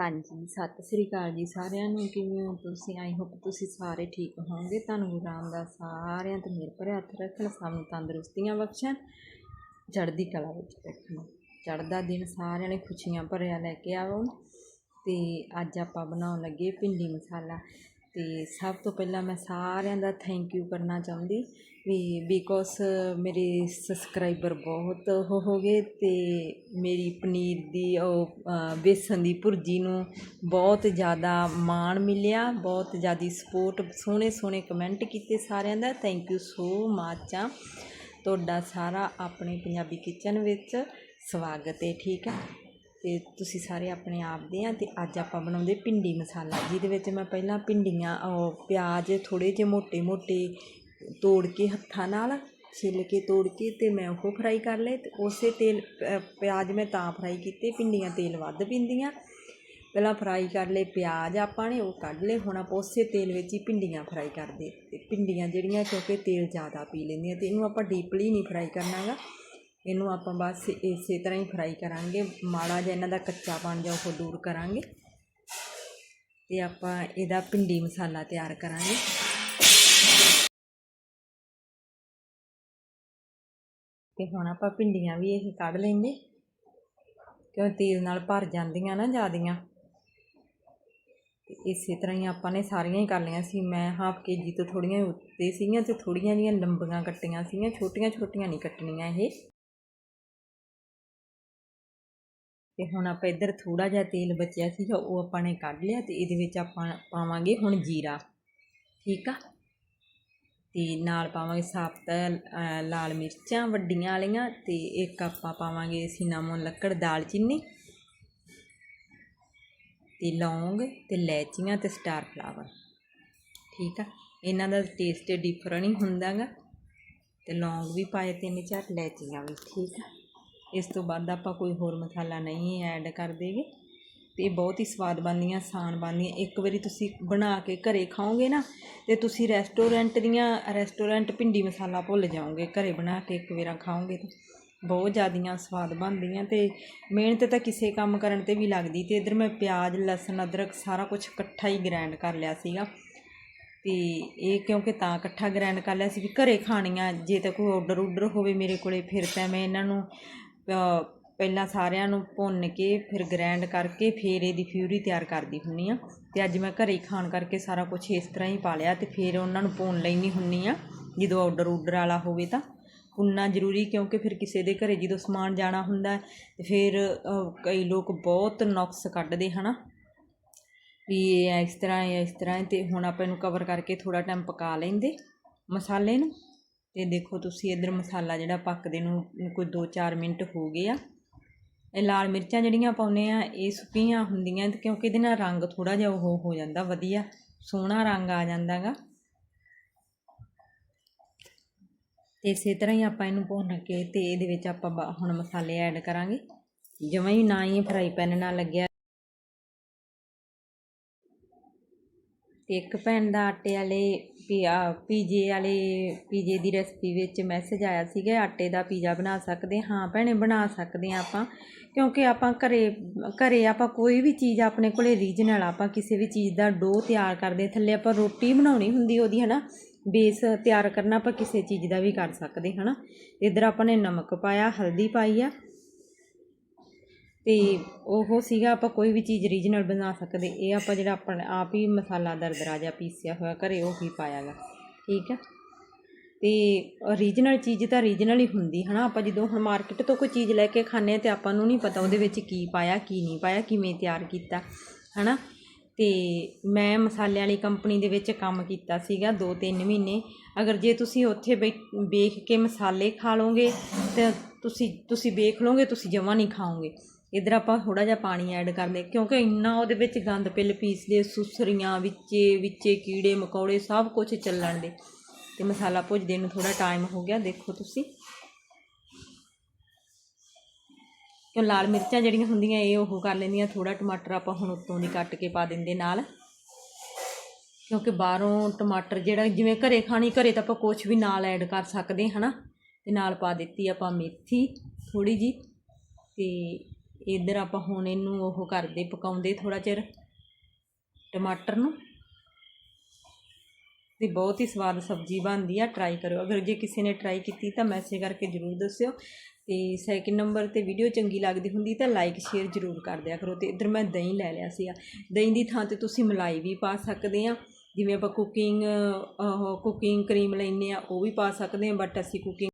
ਹਾਂਜੀ, ਸਤਿ ਸ੍ਰੀ ਅਕਾਲ ਜੀ ਸਾਰਿਆਂ ਨੂੰ। ਕਿਵੇਂ ਹੋ ਤੁਸੀਂ? ਆਈ ਹੋਪ ਤੁਸੀਂ ਸਾਰੇ ਠੀਕ ਹੋਵੋਗੇ। ਤੁਹਾਨੂੰ ਗੁਰੂ ਰਾਮਦਾਸ ਸਾਰਿਆਂ ਤੇ ਮਿਹਰ ਭਰਿਆ ਹੱਥ ਰੱਖਣ ਸਭ ਨੂੰ ਤੰਦਰੁਸਤੀਆਂ ਬਖਸ਼ਣ, ਚੜ੍ਹਦੀ ਕਲਾ ਵਿੱਚ ਰੱਖਣ। ਚੜ੍ਹਦਾ ਦਿਨ ਸਾਰਿਆਂ ਨੇ ਖੁਸ਼ੀਆਂ ਭਰਿਆ ਲੈ ਕੇ ਆਵੋ ਤੇ ਅੱਜ ਆਪਾਂ ਬਣਾਉਣ ਲੱਗੇ ਭਿੰਡੀ ਮਸਾਲਾ। ਅਤੇ ਸਭ ਤੋਂ ਪਹਿਲਾਂ ਮੈਂ ਸਾਰਿਆਂ ਦਾ ਥੈਂਕ ਯੂ ਕਰਨਾ ਚਾਹੁੰਦੀ ਵੀ ਬਿਕੋਜ਼ ਮੇਰੇ ਸਬਸਕ੍ਰਾਈਬਰ ਬਹੁਤ ਉਹ ਹੋ ਗਏ ਅਤੇ ਮੇਰੀ ਪਨੀਰ ਦੀ ਉਹ ਬੇਸਣ ਦੀ ਭੁਰਜੀ ਨੂੰ ਬਹੁਤ ਜ਼ਿਆਦਾ ਮਾਣ ਮਿਲਿਆ, ਬਹੁਤ ਜ਼ਿਆਦਾ ਸਪੋਰਟ ਸੋਹਣੇ ਸੋਹਣੇ ਕਮੈਂਟ ਕੀਤੇ ਸਾਰਿਆਂ ਦਾ ਥੈਂਕ ਯੂ ਸੋ ਮੱਚ ਆ। ਤੁਹਾਡਾ ਸਾਰਾ ਆਪਣੇ ਪੰਜਾਬੀ ਕਿਚਨ ਵਿੱਚ ਸਵਾਗਤ ਹੈ, ਠੀਕ ਹੈ ਅਤੇ ਤੁਸੀਂ ਸਾਰੇ ਆਪਣੇ ਆਪ ਦੇ ਆ ਅਤੇ ਅੱਜ ਆਪਾਂ ਬਣਾਉਂਦੇ ਭਿੰਡੀ ਮਸਾਲਾ, ਜਿਹਦੇ ਵਿੱਚ ਮੈਂ ਪਹਿਲਾਂ ਭਿੰਡੀਆਂ, ਉਹ ਪਿਆਜ਼ ਥੋੜ੍ਹੇ ਜਿਹੇ ਮੋਟੇ ਮੋਟੇ ਤੋੜ ਕੇ ਹੱਥਾਂ ਨਾਲ ਛਿੱਲ ਕੇ ਤੋੜ ਕੇ ਅਤੇ ਮੈਂ ਉਹ ਫਰਾਈ ਕਰ ਲਏ ਅਤੇ ਉਸੇ ਤੇਲ ਪਿਆਜ਼ ਮੈਂ ਤਾਂ ਫਰਾਈ ਕੀਤੇ, ਭਿੰਡੀਆਂ ਤੇਲ ਵੱਧ ਪੀਂਦੀਆਂ। ਪਹਿਲਾਂ ਫਰਾਈ ਕਰ ਲਏ ਪਿਆਜ਼ ਆਪਾਂ ਨੇ, ਉਹ ਕੱਢ ਲਏ, ਹੁਣ ਆਪਾਂ ਉਸੇ ਤੇਲ ਵਿੱਚ ਹੀ ਭਿੰਡੀਆਂ ਫਰਾਈ ਕਰਦੇ। ਤੇ ਭਿੰਡੀਆਂ ਜਿਹੜੀਆਂ ਕਿਉਂਕਿ ਤੇਲ ਜ਼ਿਆਦਾ ਪੀ ਲੈਂਦੀਆਂ ਅਤੇ ਇਹਨੂੰ ਆਪਾਂ ਡੀਪਲੀ ਨਹੀਂ ਫਰਾਈ ਕਰਨਾਗਾ। ਇਹਨੂੰ ਆਪਾਂ ਬਸ ਇਸੇ ਤਰ੍ਹਾਂ ਹੀ ਫਰਾਈ ਕਰਾਂਗੇ। ਮਾੜਾ ਜਿਹਾ ਇਹਨਾਂ ਦਾ ਕੱਚਾਪਣ ਜਿਹਾ ਉਹ ਦੂਰ ਕਰਾਂਗੇ। ਤੇ ਆਪਾਂ ਇਹਦਾ ਭਿੰਡੀ ਮਸਾਲਾ ਤਿਆਰ ਕਰਾਂਗੇ। ਤੇ ਹੁਣ ਆਪਾਂ ਭਿੰਡੀਆਂ ਵੀ ਇਹ ਕੱਢ ਲੈਂਦੇ। ਕਿਉਂ ਤੇਲ ਨਾਲ ਭਰ ਜਾਂਦੀਆਂ ਨਾ ਜਿਆਦੀਆਂ। ਇਸੇ ਤਰ੍ਹਾਂ ਹੀ ਆਪਾਂ ਨੇ ਸਾਰੀਆਂ ਹੀ ਕਰ ਲਈਆਂ ਸੀ। ਮੈਂ ਹਾਫ ਕੇਜੀ ਤੋਂ ਥੋੜੀਆਂ ਉੱਤੇ ਸੀਗੀਆਂ ਤੇ ਥੋੜੀਆਂ ਜੀਆਂ ਲੰਬੀਆਂ ਕੱਟੀਆਂ ਸੀਗੀਆਂ। ਛੋਟੀਆਂ ਛੋਟੀਆਂ ਨਹੀਂ ਕੱਟਣੀਆਂ ਇਹ। ਤੇ ਹੁਣ ਆਪਾਂ ਇੱਧਰ ਥੋੜਾ ਜਿਹਾ ਤੇਲ ਬਚਿਆ ਸੀਗਾ, ਉਹ ਆਪਾਂ ਨੇ ਕੱਢ ਲਿਆ ਤੇ ਇਹਦੇ ਵਿੱਚ ਆਪਾਂ ਪਾਵਾਂਗੇ ਹੁਣ ਜੀਰਾ, ਠੀਕ ਆ? ਤੇ ਨਾਲ ਪਾਵਾਂਗੇ ਸਾਬਤ ਲਾਲ ਮਿਰਚਾਂ ਵੱਡੀਆਂ ਵਾਲੀਆਂ ਤੇ ਇੱਕ ਆਪਾਂ ਪਾਵਾਂਗੇ ਸਿਨਾਮਨ ਲੱਕੜ ਦਾਲਚੀਨੀ ਤੇ ਲੌਂਗ ਤੇ ਲੈਚੀਆਂ ਤੇ ਸਟਾਰ ਫਲਾਵਰ, ਠੀਕ ਆ? ਇਹਨਾਂ ਦਾ ਟੇਸਟ ਡਿਫਰੈਂਟ ਹੀ ਹੁੰਦਾਗਾ ਤੇ ਲੌਂਗ ਵੀ ਪਾਏ ਤਿੰਨ ਚਾਰ, ਲੈਚੀਆਂ ਵੀ, ਠੀਕ ਆ? ਇਸ ਤੋਂ ਬਾਅਦ ਆਪਾਂ ਕੋਈ ਹੋਰ ਮਸਾਲਾ ਨਹੀਂ ਐਡ ਕਰ ਦੇਗੇ। ਤੇ ਇਹ ਬਹੁਤ ਹੀ ਸਵਾਦ ਬਣਦੀਆਂ, ਆਸਾਨ ਬਣਦੀਆਂ। ਇੱਕ ਵਾਰੀ ਤੁਸੀਂ ਬਣਾ ਕੇ ਘਰੇ ਖਾਓਗੇ ਨਾ, ਤੇ ਤੁਸੀਂ ਰੈਸਟੋਰੈਂਟ ਦੀਆਂ ਰੈਸਟੋਰੈਂਟ ਭਿੰਡੀ ਮਸਾਲਾ ਭੁੱਲ ਜਾਓਗੇ। ਘਰੇ ਬਣਾ ਕੇ ਇੱਕ ਵਾਰ ਖਾਓਗੇ ਤਾਂ ਬਹੁਤ ਜ਼ਿਆਦੀਆਂ ਸਵਾਦ ਬਣਦੀਆਂ ਤੇ ਮਿਹਨਤ ਤਾਂ ਕਿਸੇ ਕੰਮ ਕਰਨ ਤੇ ਵੀ ਲੱਗਦੀ। ਤੇ ਇਧਰ ਮੈਂ ਪਿਆਜ਼, ਲਸਣ, ਅਦਰਕ ਸਾਰਾ ਕੁਝ ਇਕੱਠਾ ਹੀ ਗ੍ਰਾਈਂਡ ਕਰ ਲਿਆ ਸੀਗਾ। ਤੇ ਇਹ ਕਿਉਂਕਿ ਤਾਂ ਇਕੱਠਾ ਗ੍ਰਾਈਂਡ ਕਰ ਲਿਆ ਸੀ ਵੀ ਘਰੇ ਖਾਣੀਆਂ, ਜੇ ਤਾਂ ਕੋਈ ਆਰਡਰ ਉਡਰ ਹੋਵੇ ਮੇਰੇ ਕੋਲੇ, ਫਿਰ ਤਾਂ ਮੈਂ ਇਹਨਾਂ ਨੂੰ ਪਹਿਲਾਂ ਸਾਰਿਆਂ ਨੂੰ ਭੁੰਨ ਕੇ ਫਿਰ ਗ੍ਰੈਂਡ ਕਰਕੇ ਫਿਰ ਇਹਦੀ ਫਿਊਰੀ ਤਿਆਰ ਕਰਦੀ ਹੁੰਨੀ ਆ। ਤੇ ਅੱਜ ਮੈਂ ਘਰੇ ਹੀ ਖਾਣ ਕਰਕੇ ਸਾਰਾ ਕੁਝ ਇਸ ਤਰ੍ਹਾਂ ਹੀ ਪਾ ਲਿਆ ਤੇ ਫਿਰ ਉਹਨਾਂ ਨੂੰ ਭੁੰਨ ਲੈਣੀ ਹੁੰਨੀ ਆ, ਜਦੋਂ ਆਰਡਰ ਉਡਰ ਵਾਲਾ ਹੋਵੇ ਤਾਂ। ਭੁੰਨਣਾ ਜ਼ਰੂਰੀ ਕਿਉਂਕਿ ਫਿਰ ਕਿਸੇ ਦੇ ਘਰੇ ਜਦੋਂ ਸਮਾਨ ਜਾਣਾ ਹੁੰਦਾ ਹੈ, ਤੇ ਫਿਰ ਕਈ ਲੋਕ ਬਹੁਤ ਨੁਕਸ ਕੱਢਦੇ ਹਨਾ। ਵੀ ਇਹ ਇਸ ਤਰ੍ਹਾਂ ਹੈ ਇਸ ਤਰ੍ਹਾਂ ਹੈ ਤੇ ਹੁਣ ਆਪਾਂ ਇਹਨੂੰ ਕਵਰ ਕਰਕੇ ਥੋੜਾ ਟਾਈਮ ਪਕਾ ਲੈਂਦੇ ਮਸਾਲੇ ਨੂੰ। ਤੇ ਦੇਖੋ ਤੁਸੀਂ ਇਧਰ ਮਸਾਲਾ ਜਿਹੜਾ ਪੱਕਦੇ ਨੂੰ ਕੋਈ 2-4 ਮਿੰਟ ਹੋ ਗਏ ਆ। ਇਹ ਲਾਲ ਮਿਰਚਾਂ ਜਿਹੜੀਆਂ ਪਾਉਨੇ ਆ, ਇਹ ਸੁੱਕੀਆਂ ਹੁੰਦੀਆਂ ਕਿਉਂਕਿ ਇਹਦੇ ਨਾਲ ਰੰਗ ਥੋੜਾ ਜਿਹਾ ਉਹ ਹੋ ਜਾਂਦਾ ਵਧੀਆ, ਸੋਹਣਾ ਰੰਗ ਆ ਜਾਂਦਾਗਾ ਤੇ ਇਸੇ ਤਰ੍ਹਾਂ ਹੀ ਆਪਾਂ ਇਹਨੂੰ ਭੁੰਨ ਕੇ ਤੇ ਇਹਦੇ ਵਿੱਚ ਆਪਾਂ ਬਾ- ਹੁਣ ਮਸਾਲੇ ਐਡ ਕਰਾਂਗੇ। ਜਿਵੇਂ ਹੀ ਨਾ ਹੀ ਫਰਾਈ ਪੈਨ ਨਾਲ ਲੱਗਿਆ ਅਤੇ ਇੱਕ ਭੈਣ ਦਾ ਆਟੇ ਵਾਲੇ ਪੀ ਪੀਜੇ ਵਾਲੇ, ਪੀਜੇ ਦੀ ਰੈਸਪੀ ਵਿੱਚ ਮੈਸੇਜ ਆਇਆ ਸੀਗਾ, ਆਟੇ ਦਾ ਪੀਜ਼ਾ ਬਣਾ ਸਕਦੇ ਹਾਂ ਭੈਣੇ ਬਣਾ ਸਕਦੇ ਹਾਂ ਆਪਾਂ। ਕਿਉਂਕਿ ਆਪਾਂ ਘਰੇ ਘਰੇ ਆਪਾਂ ਕੋਈ ਵੀ ਚੀਜ਼ ਆਪਣੇ ਕੋਲੇ ਰੀਜਨਲ ਆਪਾਂ ਕਿਸੇ ਵੀ ਚੀਜ਼ ਦਾ ਡੋ ਤਿਆਰ ਕਰਦੇ ਥੱਲੇ ਆਪਾਂ ਰੋਟੀ ਬਣਾਉਣੀ ਹੁੰਦੀ ਉਹਦੀ, ਹਨਾ? ਬੇਸ ਤਿਆਰ ਕਰਨਾ ਆਪਾਂ ਕਿਸੇ ਚੀਜ਼ ਦਾ ਵੀ ਕਰ ਸਕਦੇ ਹਨਾ? ਇਧਰ ਆਪਾਂ ਨੇ ਨਮਕ ਪਾਇਆ, ਹਲਦੀ ਪਾਈ ਆ। ਅਤੇ ਉਹ ਸੀਗਾ ਆਪਾਂ ਕੋਈ ਵੀ ਚੀਜ਼ ਰੀਜਨਲ ਬਣਾ ਸਕਦੇ। ਇਹ ਆਪਾਂ ਜਿਹੜਾ ਆਪਣਾ ਆਪ ਹੀ ਮਸਾਲਾ ਦਰਦਰਾ ਜਿਹਾ ਪੀਸਿਆ ਹੋਇਆ, ਘਰੇ ਉਹ ਹੀ ਪਾਇਆਗਾ। ਠੀਕ ਆ? ਅਤੇ ਰੀਜਨਲ ਚੀਜ਼ ਤਾਂ ਰੀਜਨਲ ਹੀ ਹੁੰਦੀ ਹੈ ਨਾ ਆਪਾਂ ਜਦੋਂ ਹੁਣ ਮਾਰਕੀਟ ਤੋਂ ਕੋਈ ਚੀਜ਼ ਲੈ ਕੇ ਖਾਂਦੇ ਹਾਂ ਤੇ ਆਪਾਂ ਨੂੰ ਨਹੀਂ ਪਤਾ ਉਹਦੇ ਵਿੱਚ ਕੀ ਪਾਇਆ, ਕੀ ਨਹੀਂ ਪਾਇਆ, ਕਿਵੇਂ ਤਿਆਰ ਕੀਤਾ ਹੈ ਨਾ ਤੇ ਮੈਂ ਮਸਾਲੇ ਵਾਲੀ ਕੰਪਨੀ ਦੇ ਵਿੱਚ ਕੰਮ ਕੀਤਾ ਸੀਗਾ 2-3 ਮਹੀਨੇ। ਅਗਰ ਜੇ ਤੁਸੀਂ ਉੱਥੇ ਬੈ- ਵੇਖ ਕੇ ਮਸਾਲੇ ਖਾ ਲਓਗੇ ਤੇ ਤੁਸੀਂ ਤੁਸੀਂ ਵੇਖ ਲਓਗੇ, ਤੁਸੀਂ ਜਮਾਂ ਨਹੀਂ ਖਾਓਗੇ। ਇਧਰ ਆਪਾਂ ਥੋੜਾ ਜਿਹਾ ਪਾਣੀ ਐਡ ਕਰਦੇ ਕਿਉਂਕਿ ਇੰਨਾ ਉਹਦੇ ਵਿੱਚ ਗੰਦ ਪਿੱਲ ਪੀਸਦੇ, ਸੁਸਰੀਆਂ, ਵਿੱਚੇ ਵਿੱਚੇ ਕੀੜੇ, ਮਕੌੜੇ ਸਭ ਕੁਝ ਚੱਲਣ ਦੇ। ਤੇ ਮਸਾਲਾ ਭੁੱਜਦੇ ਨੂੰ ਥੋੜਾ ਟਾਈਮ ਹੋ ਗਿਆ, ਦੇਖੋ ਤੁਸੀਂ। ਕਿਉਂ ਲਾਲ ਮਿਰਚਾਂ ਜਿਹੜੀਆਂ ਹੁੰਦੀਆਂ, ਇਹ ਉਹ ਕਰ ਲੈਂਦੀਆਂ ਥੋੜਾ ਟਮਾਟਰ ਆਪਾਂ ਹੁਣ ਉੱਤੋਂ ਦੀ ਕੱਟ ਕੇ ਪਾ ਦਿੰਦੇ ਨਾਲ। ਕਿਉਂਕਿ ਬਾਹਰੋਂ ਟਮਾਟਰ ਜਿਹੜਾ, ਜਿਵੇਂ ਘਰੇ ਖਾਣੀ, ਘਰੇ ਤਾਂ ਆਪਾਂ ਕੁਝ ਵੀ ਨਾਲ ਐਡ ਕਰ ਸਕਦੇ ਹਨਾ? ਤੇ ਨਾਲ ਪਾ ਦਿੱਤੀ ਆਪਾਂ ਮੇਥੀ ਥੋੜੀ ਜੀ ਤੇ ਇੱਧਰ ਆਪਾਂ ਹੁਣ ਇਹਨੂੰ ਉਹ ਕਰਦੇ, ਪਕਾਉਂਦੇ ਥੋੜਾ ਚਿਰ, ਟਮਾਟਰ ਨੂੰ। ਤੇ ਬਹੁਤ ਹੀ ਸਵਾਦ ਸਬਜ਼ੀ ਬਣਦੀ ਆ ਟਰਾਈ ਕਰਿਓ ਅਗਰ ਜੇ ਕਿਸੇ ਨੇ ਟਰਾਈ ਕੀਤੀ ਤਾਂ ਮੈਸੇਜ ਕਰਕੇ ਜਰੂਰ ਦੱਸਿਓ। ਤੇ ਸੈਕਿੰਡ ਨੰਬਰ ਤੇ ਵੀਡੀਓ ਚੰਗੀ ਲੱਗਦੀ ਹੁੰਦੀ ਤਾਂ ਲਾਈਕ ਸ਼ੇਅਰ ਜਰੂਰ ਕਰ ਦਿਆ ਕਰੋ। ਤੇ ਇੱਧਰ ਮੈਂ ਦਹੀਂ ਲੈ ਲਿਆ ਸੀਗਾ। ਦਹੀਂ ਦੀ ਥਾਂ ਤੇ ਤੁਸੀਂ ਮਲਾਈ ਵੀ ਪਾ ਸਕਦੇ ਆ। ਜਿਵੇਂ ਆਪਾਂ ਕੁਕਿੰਗ ਕੁਕਿੰਗ ਕਰੀਮ ਲੈਂਦੇ ਆ, ਉਹ ਵੀ ਪਾ ਸਕਦੇ ਆ ਬਟ ਅਸੀਂ ਕੁਕਿੰਗ